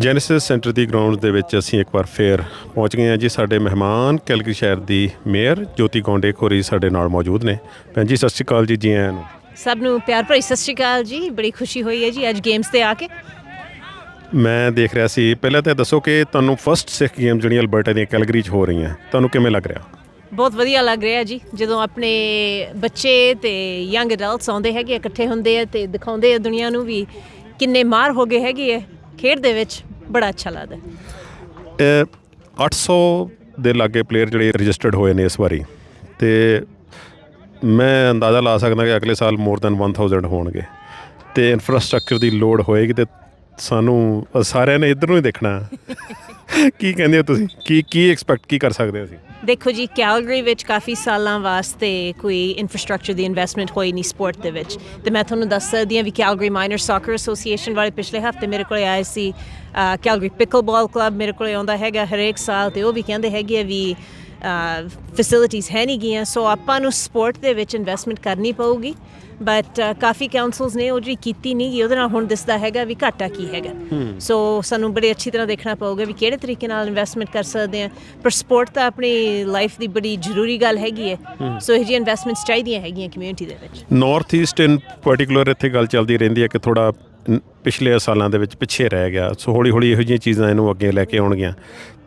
Genesis centre ਦੀ ground ਦੇ ਵਿੱਚ ਅਸੀਂ ਇੱਕ ਵਾਰ ਫੇਰ ਪਹੁੰਚ ਗਏ ਹਾਂ ਜੀ। ਸਾਡੇ ਮਹਿਮਾਨ ਕੈਲਗਰੀ ਸ਼ਹਿਰ ਦੀ ਮੇਅਰ ਜੋਤੀ ਗੌਂਡੇ ਖੋਰੀ ਸਾਡੇ ਨਾਲ ਮੌਜੂਦ ਨੇ। ਭੈਣ ਜੀ ਸਤਿ ਸ਼੍ਰੀ ਅਕਾਲ ਜੀ ਜੀ ਆਇਆਂ ਨੂੰ। ਸਭ ਨੂੰ ਪਿਆਰ ਭਰੀ ਸਤਿ ਸ਼੍ਰੀ ਅਕਾਲ ਜੀ। ਬੜੀ ਖੁਸ਼ੀ ਹੋਈ ਹੈ ਜੀ ਅੱਜ ਗੇਮਸ ਤੇ ਆ ਕੇ। ਮੈਂ ਦੇਖ ਰਿਹਾ ਸੀ ਪਹਿਲਾਂ ਤਾਂ ਦੱਸੋ ਕਿ ਤੁਹਾਨੂੰ ਫਰਸਟ ਸਿੱਖ ਗੇਮ ਜਿਹੜੀਆਂ ਅਲਬਰਟਾ ਦੀਆਂ ਕੈਲਗਰੀ 'ਚ ਹੋ ਰਹੀਆਂ ਤੁਹਾਨੂੰ ਕਿਵੇਂ ਲੱਗ ਰਿਹਾ? ਬਹੁਤ ਵਧੀਆ ਲੱਗ ਰਿਹਾ ਜੀ। ਜਦੋਂ ਆਪਣੇ ਬੱਚੇ ਤੇ ਯੰਗ ਅਡਲਟਸ ਆਉਂਦੇ ਹੈਗੇ ਇਕੱਠੇ ਹੁੰਦੇ ਆ ਤੇ ਦਿਖਾਉਂਦੇ ਆ ਦੁਨੀਆ ਨੂੰ ਵੀ ਕਿੰਨੇ ਮਾਰ ਹੋ ਗਏ ਹੈਗੇ ਆ। ਖੇਡ ਦੇ ਵਿੱਚ ਬੜਾ ਅੱਛਾ ਲੱਗਦਾ ਇਹ 800 ਦੇ ਲਾਗੇ ਪਲੇਅਰ ਜਿਹੜੇ ਰਜਿਸਟਰਡ ਹੋਏ ਨੇ ਇਸ ਵਾਰੀ, ਤੇ ਮੈਂ ਅੰਦਾਜ਼ਾ ਲਾ ਸਕਦਾ ਕਿ ਅਗਲੇ ਸਾਲ ਮੋਰ ਦੈਨ 1000 ਹੋਣਗੇ। ਤੇ ਇਨਫਰਾਸਟ੍ਰਕਚਰ ਦੀ ਲੋੜ ਹੋਏਗੀ ਤੇ ਸਾਨੂੰ ਸਾਰਿਆਂ ਨੇ ਇਧਰ ਨੂੰ ਹੀ ਦੇਖਣਾ। ਕੀ ਕਹਿੰਦੇ ਹੋ ਤੁਸੀਂ? ਕੀ ਕੀ ਐਕਸਪੈਕਟ ਕੀ ਕਰ ਸਕਦੇ ਅਸੀਂ? ਦੇਖੋ ਜੀ ਕੈਲਗਰੀ ਵਿੱਚ ਕਾਫੀ ਸਾਲਾਂ ਵਾਸਤੇ ਕੋਈ ਇਨਫਰਾਸਟ੍ਰਕਚਰ ਦੀ ਇਨਵੈਸਟਮੈਂਟ ਹੋਈ ਨਹੀਂ ਸਪੋਰਟ ਦੇ ਵਿੱਚ। ਤੇ ਮੈਂ ਤੁਹਾਨੂੰ ਦੱਸ ਸਕਦੀ ਹਾਂ ਵੀ ਕੈਲਗਰੀ ਮਾਈਨਰ ਸੌਕਰ ਐਸੋਸੀਏਸ਼ਨ ਵਾਲੇ ਪਿਛਲੇ ਹਫ਼ਤੇ ਮੇਰੇ ਕੋਲ ਆਏ ਸੀ ਕੈਲਗਰੀ ਪਿਕਲਬਾਲ ਕਲੱਬ ਮੇਰੇ ਕੋਲ ਆਉਂਦਾ ਹੈਗਾ ਹਰੇਕ ਸਾਲ, ਤੇ ਉਹ ਵੀ ਕਹਿੰਦੇ ਹੈਗੇ ਆ ਵੀ ਫੈਸਿਲਿਟੀਆਂ ਹੈ ਨਹੀਂ ਗੀਆਂ ਸੋ ਆਪਾਂ ਨੂੰ ਸਪੋਰਟ ਦੇ ਵਿੱਚ ਇਨਵੈਸਟਮੈਂਟ ਕਰਨੀ ਪਊਗੀ ਬਟ ਕਾਫੀ ਕਾਉਂਸਲਸ ਨੇ ਉਹ ਜਿਹੜੀ ਕੀਤੀ ਨਹੀਂ ਗੀ ਉਹਦੇ ਨਾਲ ਹੁਣ ਦਿਸਦਾ ਹੈਗਾ ਵੀ ਘਾਟਾ ਕੀ ਹੈਗਾ। ਸੋ ਸਾਨੂੰ ਬੜੀ ਅੱਛੀ ਤਰ੍ਹਾਂ ਦੇਖਣਾ ਪਊਗਾ ਵੀ ਕਿਹੜੇ ਤਰੀਕੇ ਨਾਲ ਇਨਵੈਸਟਮੈਂਟ ਕਰ ਸਕਦੇ ਆ ਪਰ ਸਪੋਰਟ ਤਾਂ ਆਪਣੀ ਲਾਈਫ ਦੀ ਬੜੀ ਜ਼ਰੂਰੀ ਗੱਲ ਹੈਗੀ ਹੈ। ਸੋ ਇਹ ਜੀ ਇਨਵੈਸਟਮੈਂਟਸ ਚਾਹੀਦੀਆਂ ਹੈਗੀਆਂ ਕਮਿਊਨਿਟੀ ਦੇ ਵਿੱਚ। ਨਾਰਥ ਈਸਟ ਇਨ ਪਾਰਟਿਕੂਲਰ ਇੱਥੇ ਗੱਲ ਚੱਲਦੀ ਰਹਿੰਦੀ ਹੈ ਕਿ ਥੋੜਾ ਪਿਛਲੇ ਸਾਲਾਂ ਦੇ ਵਿੱਚ ਪਿੱਛੇ ਰਹਿ ਗਿਆ। ਸੋ ਹੌਲੀ ਹੌਲੀ ਇਹੋ ਜਿਹੀਆਂ ਚੀਜ਼ਾਂ ਇਹਨੂੰ ਅੱਗੇ ਲੈ ਕੇ ਆਉਣਗੀਆਂ।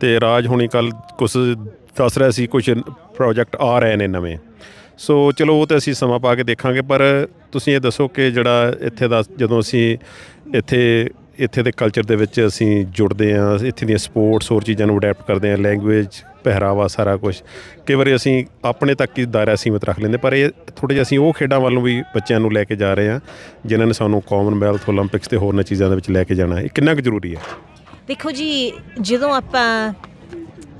ਤੇ ਰਾਜ ਹੁਣੀ ਕੱਲ ਕੁਝ ਦੱਸ ਰਿਹਾ ਸੀ, ਕੁਝ ਪ੍ਰੋਜੈਕਟ ਆ ਰਹੇ ਨੇ ਨਵੇਂ। ਸੋ ਚਲੋ, ਉਹ ਤੇ ਅਸੀਂ ਸਮਾਂ ਪਾ ਕੇ ਦੇਖਾਂਗੇ, ਪਰ ਤੁਸੀਂ ਇਹ ਦੱਸੋ ਕਿ ਜਿਹੜਾ ਇੱਥੇ ਦਾ, ਜਦੋਂ ਅਸੀਂ ਇੱਥੇ ਇੱਥੇ ਦੇ ਕਲਚਰ ਦੇ ਵਿੱਚ ਅਸੀਂ ਜੁੜਦੇ ਆ ਇੱਥੇ ਦੀਆਂ ਸਪੋਰਟਸ ਹੋਰ ਚੀਜ਼ਾਂ ਨੂੰ ਅਡਾਪਟ ਕਰਦੇ ਆ ਲੈਂਗੁਏਜ ਪਹਿਰਾਵਾ, ਸਾਰਾ ਕੁਝ। ਕਈ ਵਾਰੀ ਅਸੀਂ ਆਪਣੇ ਤੱਕ ਹੀ ਦਾਇਰਾ ਸੀਮਤ ਰੱਖ ਲੈਂਦੇ, ਪਰ ਇਹ ਥੋੜੇ ਜਿਹਾ ਅਸੀਂ ਉਹ ਖੇਡਾਂ ਵੱਲੋਂ ਵੀ ਬੱਚਿਆਂ ਨੂੰ ਲੈ ਕੇ ਜਾ ਰਹੇ ਆ ਜਿਨ੍ਹਾਂ ਨੇ ਸਾਨੂੰ ਕਾਮਨਵੈਲਥ 올림픽ਸ ਤੇ ਹੋਰਨਾਂ ਚੀਜ਼ਾਂ ਦੇ ਵਿੱਚ ਲੈ ਕੇ ਜਾਣਾ। ਇਹ ਕਿੰਨਾ ਕੁ ਜ਼ਰੂਰੀ ਹੈ? ਦੇਖੋ ਜੀ, ਜਦੋਂ ਆਪਾਂ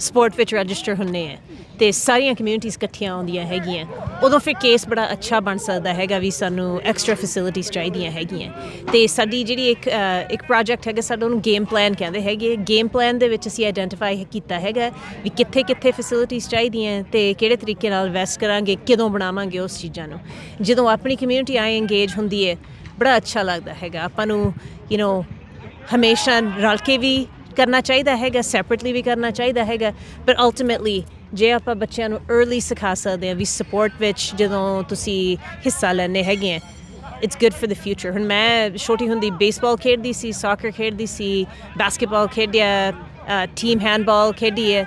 ਸਪੋਰਟ ਵਿੱਚ ਰਜਿਸਟਰ ਹੁੰਨੇ ਆ। ਤੇ ਸਾਰੀਆਂ ਕਮਿਊਨਿਟੀਆਂ ਇਕੱਠੀਆਂ ਆਉਂਦੀਆਂ ਹੈਗੀਆਂ। ਉਦੋਂ ਫਿਰ ਕੇਸ ਬੜਾ ਅੱਛਾ ਬਣ ਸਕਦਾ ਹੈਗਾ ਵੀ ਸਾਨੂੰ ਐਕਸਟਰਾ ਫੈਸਿਲਿਟੀਆਂ ਚਾਹੀਦੀਆਂ ਹੈਗੀਆਂ। ਤੇ ਸਾਡੀ ਜਿਹੜੀ ਇੱਕ ਇੱਕ ਪ੍ਰੋਜੈਕਟ ਹੈਗਾ, ਸਾਡਾ ਉਹਨੂੰ ਗੇਮ ਪਲਾਨ ਕਹਿੰਦੇ ਹੈਗੇ। ਗੇਮ ਪਲਾਨ ਦੇ ਵਿੱਚ ਅਸੀਂ ਆਇਡੈਂਟੀਫਾਈ ਕੀਤਾ ਹੈਗਾ ਵੀ ਕਿੱਥੇ ਕਿੱਥੇ ਫੈਸਿਲਿਟੀਆਂ ਚਾਹੀਦੀਆਂ ਤੇ ਕਿਹੜੇ ਤਰੀਕੇ ਨਾਲ ਇਨਵੈਸਟ ਕਰਾਂਗੇ, ਕਦੋਂ ਬਣਾਵਾਂਗੇ ਉਸ ਚੀਜ਼ਾਂ ਨੂੰ। ਜਦੋਂ ਆਪਣੀ ਕਮਿਊਨਿਟੀ ਆਏ ਇੰਗੇਜ ਹੁੰਦੀ ਹੈ, ਬੜਾ ਅੱਛਾ ਲੱਗਦਾ ਹੈਗਾ। ਆਪਾਂ ਨੂੰ ਯੂ نو ਹਮੇਸ਼ਾ ਰਲ ਕੇ ਵੀ ਕਰਨਾ ਚਾਹੀਦਾ ਹੈਗਾ ਸੈਪਰੇਟਲੀ ਵੀ ਕਰਨਾ ਚਾਹੀਦਾ ਹੈਗਾ, ਪਰ ਅਲਟੀਮੇਟਲੀ ਜੇ ਆਪਾਂ ਬੱਚਿਆਂ ਨੂੰ ਅਰਲੀ ਸਿਖਾ ਸਕਦੇ ਆ ਵੀ ਸਪੋਰਟ ਵਿੱਚ ਜਦੋਂ ਤੁਸੀਂ ਹਿੱਸਾ ਲੈਣੇ ਹੈਗੇ ਆ it's good for the future ਹੁਣ ਮੈਂ ਛੋਟੀ ਹੁੰਦੀ ਬੇਸਬਾਲ ਖੇਡਦੀ ਸੀ ਸਾਕਰ ਖੇਡਦੀ ਸੀ ਬਾਸਕਟਬਾਲ ਖੇਡਿਆ ਟੀਮ ਹੈਂਡਬਾਲ ਖੇਡੀ ਹੈ।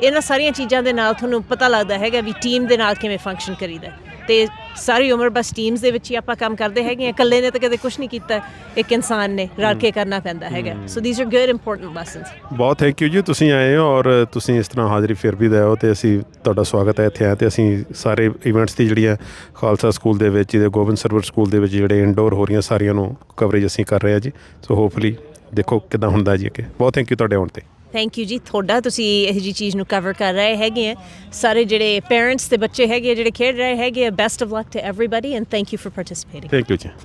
ਇਹਨਾਂ ਸਾਰੀਆਂ ਚੀਜ਼ਾਂ ਦੇ ਨਾਲ ਤੁਹਾਨੂੰ ਪਤਾ ਲੱਗਦਾ ਹੈਗਾ ਵੀ ਟੀਮ ਦੇ ਨਾਲ ਕਿਵੇਂ ਫੰਕਸ਼ਨ ਕਰੀਦਾ ਤੇ ਸਾਰੀ ਉਮਰ ਬਸ ਟੀਮਸ ਦੇ ਵਿੱਚ ਹੀ ਆਪਾਂ ਕੰਮ ਕਰਦੇ ਹੈਗੇ ਆ ਇਕੱਲੇ ਨੇ ਤਾਂ ਕਦੇ ਕੁਝ ਨਹੀਂ ਕੀਤਾ। ਇੱਕ ਇਨਸਾਨ ਨੇ ਰਲ ਕੇ ਕਰਨਾ ਪੈਂਦਾ ਹੈਗਾ। So these are good important lessons ਬਹੁਤ ਥੈਂਕ ਯੂ ਜੀ। ਤੁਸੀਂ ਆਏ ਹੋ ਔਰ ਤੁਸੀਂ ਇਸ ਤਰ੍ਹਾਂ ਹਾਜ਼ਰੀ ਫਿਰ ਵੀ ਦਿਓ ਤੇ ਅਸੀਂ ਤੁਹਾਡਾ ਸਵਾਗਤ ਹੈ ਇੱਥੇ ਆਏ ਤੇ ਅਸੀਂ ਸਾਰੇ ਇਵੈਂਟਸ ਦੀ ਜਿਹੜੀਆਂ ਖਾਲਸਾ ਸਕੂਲ ਦੇ ਵਿੱਚ ਇਹਦੇ ਗੋਬਿੰਦ ਸਰਵਰ ਸਕੂਲ ਦੇ ਵਿੱਚ ਜਿਹੜੇ ਇਨਡੋਰ ਹੋ ਰਹੀਆਂ ਸਾਰੀਆਂ ਨੂੰ ਕਵਰੇਜ ਅਸੀਂ ਕਰ ਰਹੇ ਹਾਂ ਜੀ। ਸੋ ਹੋਪਫੁਲੀ ਦੇਖੋ ਕਿਦਾਂ ਹੁੰਦਾ ਜੀ ਅੱਗੇ। ਬਹੁਤ ਥੈਂਕ ਯੂ ਤੁਹਾਡੇ ਆਉਣ ਤੇ। ਥੈਂਕ ਯੂ ਜੀ। ਤੁਹਾਡਾ ਤੁਸੀਂ ਇਹ ਜੀ ਚੀਜ਼ ਨੂੰ ਕਵਰ ਕਰ ਰਹੇ ਹੈਗੇ ਆ। ਸਾਰੇ ਜਿਹੜੇ ਪੇਰੈਂਟਸ ਤੇ ਬੱਚੇ ਹੈਗੇ ਆ, ਜਿਹੜੇ ਖੇਡ ਰਹੇ ਹੈਗੇ ਆ best of luck to everybody and thank you for participating thank you ji.